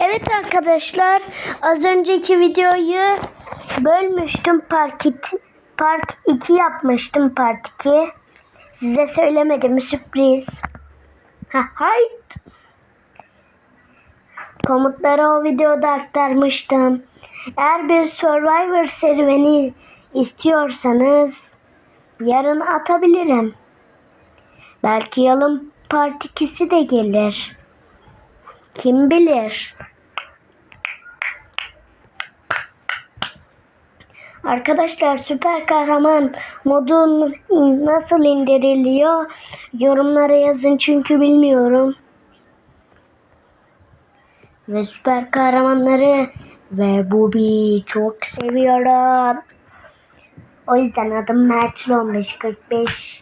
Evet arkadaşlar az önceki videoyu bölmüştüm park 2, park 2 yapmıştım part 2. Size söylemedim sürpriz. Ha, hayt. Komutları o videoda aktarmıştım. Eğer bir Survivor serüveni istiyorsanız yarın atabilirim. Belki yarın part 2'si de gelir. Kim bilir? Arkadaşlar süper kahraman modu nasıl indiriliyor? Yorumlara yazın çünkü bilmiyorum. Ve süper kahramanları ve Bubi çok seviyorum. O yüzden adım Mert 1545.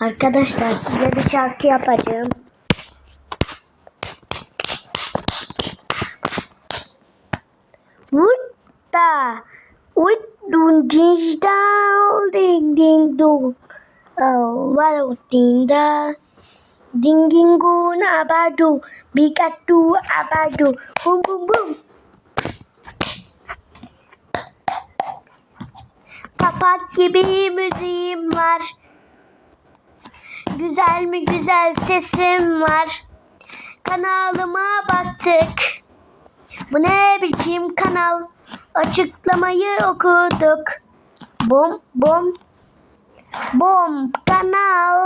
Arkadaşlar size bir şarkı yapacağım. Vutta, ut dun ding dong, ding ding dong, oh wow ding da, ding ding gun abadu, bikatu abadu, boom boom boom. Kapak gibi müziğim var. Güzel mi güzel sesim var. Kanalıma baktık. Bu ne biçim kanal? Açıklamayı okuduk. Bom bom bom kanal.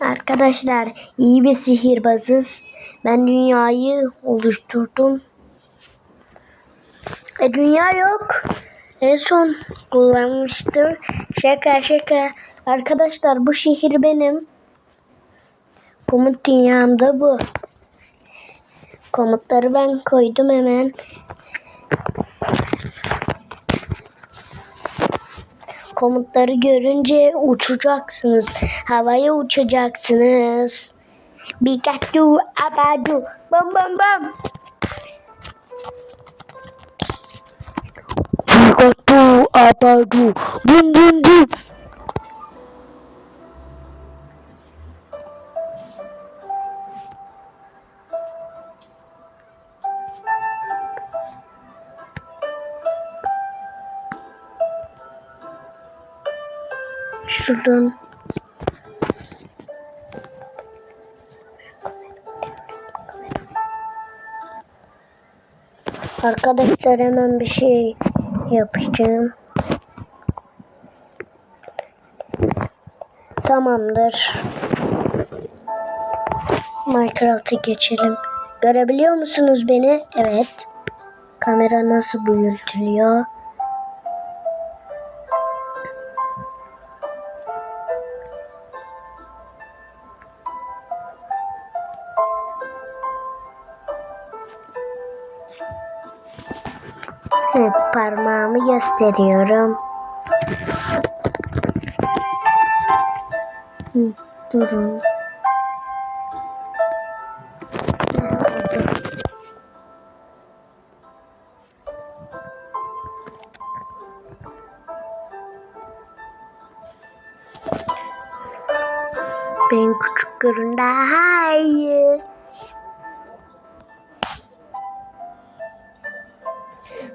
Arkadaşlar iyi bir sihirbazız. Ben dünyayı oluşturdum. E, dünya yok. En son kullanmıştım. Şaka şaka. Arkadaşlar bu şehir benim. Komut dünyamda bu. Komutları ben koydum hemen. Komutları görünce uçacaksınız. Havaya uçacaksınız. Bikatu abadu. Bam bam bam. Bikatu abadu. Bum bum bum. Şuradan. Arkadaşlar hemen bir şey yapacağım. Tamamdır. Minecraft'a geçelim. Görebiliyor musunuz beni? Evet. Kamera nasıl büyütülüyor? Evet, parmağımı gösteriyorum. Hı, durun. Ben küçük görün daha iyi.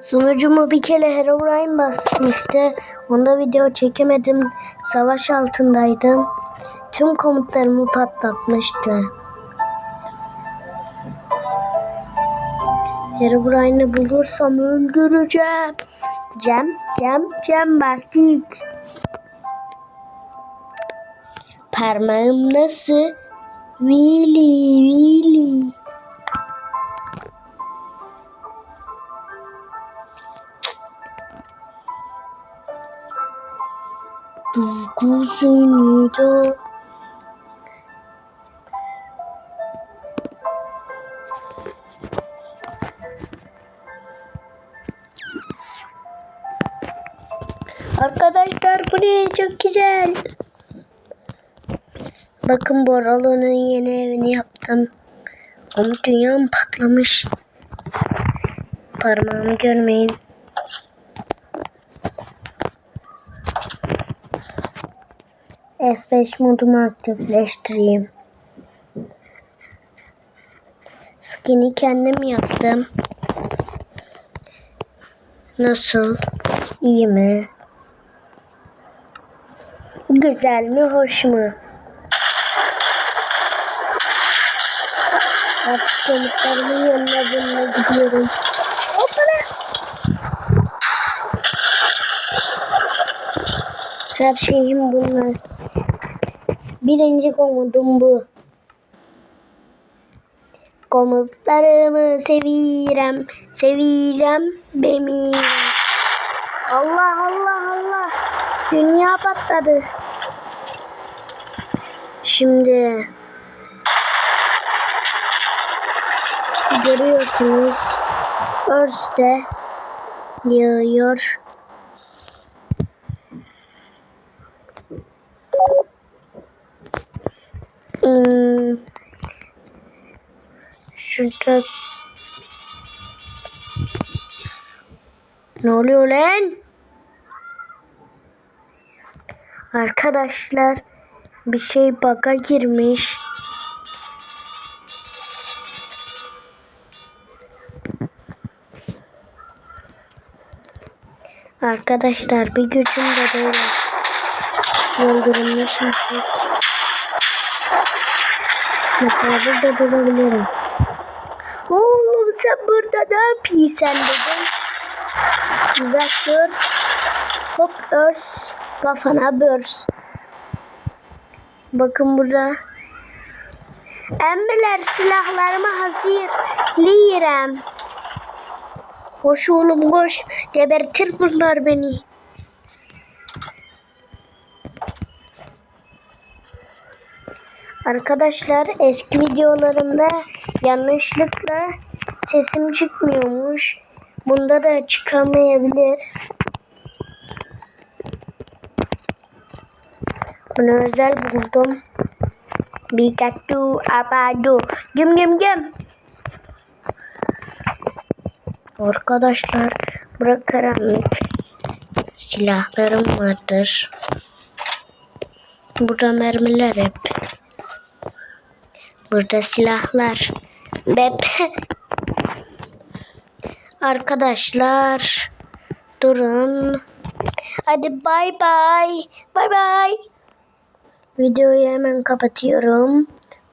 Sunucumu bir kere Herobrine basmıştı. Onda video çekemedim. Savaş altındaydım. Tüm komutlarımı patlatmıştı. Herobrine'i bulursam öldüreceğim. Cem, Cem, Cem bastik. Parmağım nasıl? Willy, Willy. 누구 Arkadaşlar bu ne çok güzel. Bakın Boralı'nın yeni evini yaptım. Ama dünyam patlamış. Parmağımı görmeyin. F5 modumu aktifleştireyim. Skin'i kendim yaptım. Nasıl? İyi mi? Güzel mi? Hoş mu? Artık komutlarımın yanına bununla gidiyorum. Hoppala. Her şeyim bunlar. Birinci komutum bu. Komutlarımı sevirem, sevirem benim. Allah Allah Allah. Dünya patladı. Şimdi görüyorsunuz. Örste yağıyor. Hmm. Şurada ne oluyor lan? Arkadaşlar bir şey baka girmiş. Arkadaşlar bir gücüm de böyle yıldırımlı şimşek. Mesela burada durabilirim. Oğlum sen burada ne yapıyorsun dedim. Uzak dur. Hop örs. Kafana börs. Bakın burada. Emmiler silahlarımı hazırlayırım. Koş oğlum koş. Gebertir bunlar beni. Arkadaşlar eski videolarımda yanlışlıkla sesim çıkmıyormuş. Bunda da çıkamayabilir. Bunu özel buldum. Pikachu apadu. Güm güm güm. Arkadaşlar burada karanlık silahlarım vardır. Burada mermiler hep. Burada silahlar. Bep. Arkadaşlar durun. Hadi bay bay. Bay bay. Videoyu hemen kapatıyorum.